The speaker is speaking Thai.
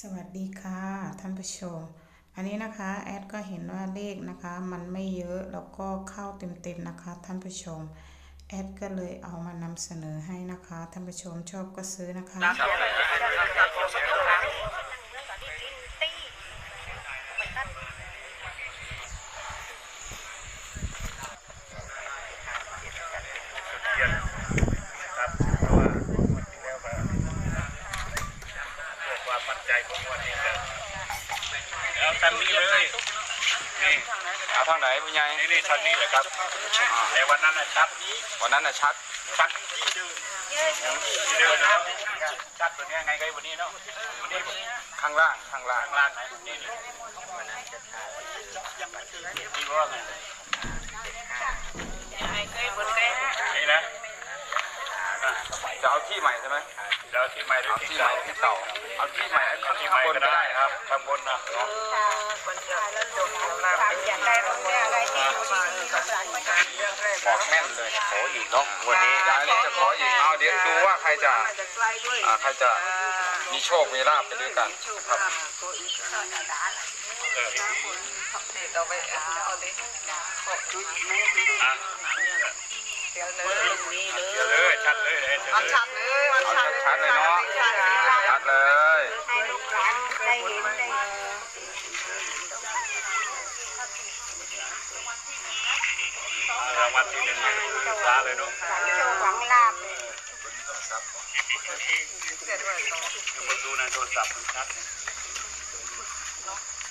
สวัสดีค่ะท่านผู้ชม อันนี้นะคะแอดก็เห็นว่าเลขนะคะ มันไม่เยอะแล้วก็เข้าเต็มๆนะคะ ท่านผู้ชมแอดก็เลยเอามานำเสนอให้นะคะท่านผู้ชมชอบก็ซื้อนะคะครับเพราะว่างวดที่แล้วก็เกิด ความมั่นใจของงวดนี้ก็แล้วทันนี้เลยนี่เอาทางไหนผู้ใหญ่นี่นี่ทันนี้แหละครับแต่วันนั้นน่ะชัดวันนั้นน่ะชัดชัดที่เดินที่เดินแล้วชัดตัวนี้ไงไงวันนี้เนาะวันนี้ข้างล่างข้างล่างข้างล่างไหนนี่นี่นี่ว่าไงนี่นะ จะเอาที่ใหม่ใช่ไหมเดี๋ยวที่ใหม่หรือเอาที่ที่ใหม่เก่าที่เก่าเอาที่ใหม่เอาที่ข้าใหงม่บนก็ก็ได้ได้คครัรับบข้างบนนะเนาะบอกแม่นเลยขออีกเนาะวันนี้ยายนี่จะขออีกเอาเดี๋ยวดูว่าใครจะอ่าใครจะมีโชคมีลาภไปด้วยกันครับเอออะ เดี๋ยวเลยชัดเลยเลยเดี๋ยวเลยเอาชัดๆเลยเนาะชัดเลย ให้ลูกหลานได้เห็นได้รางวัลที่หนึ่งช้าเลยเนาะหวังโชคหวังลาบเดี๋ยวผมดูในโทรศัพท์มันชัดเนี่ย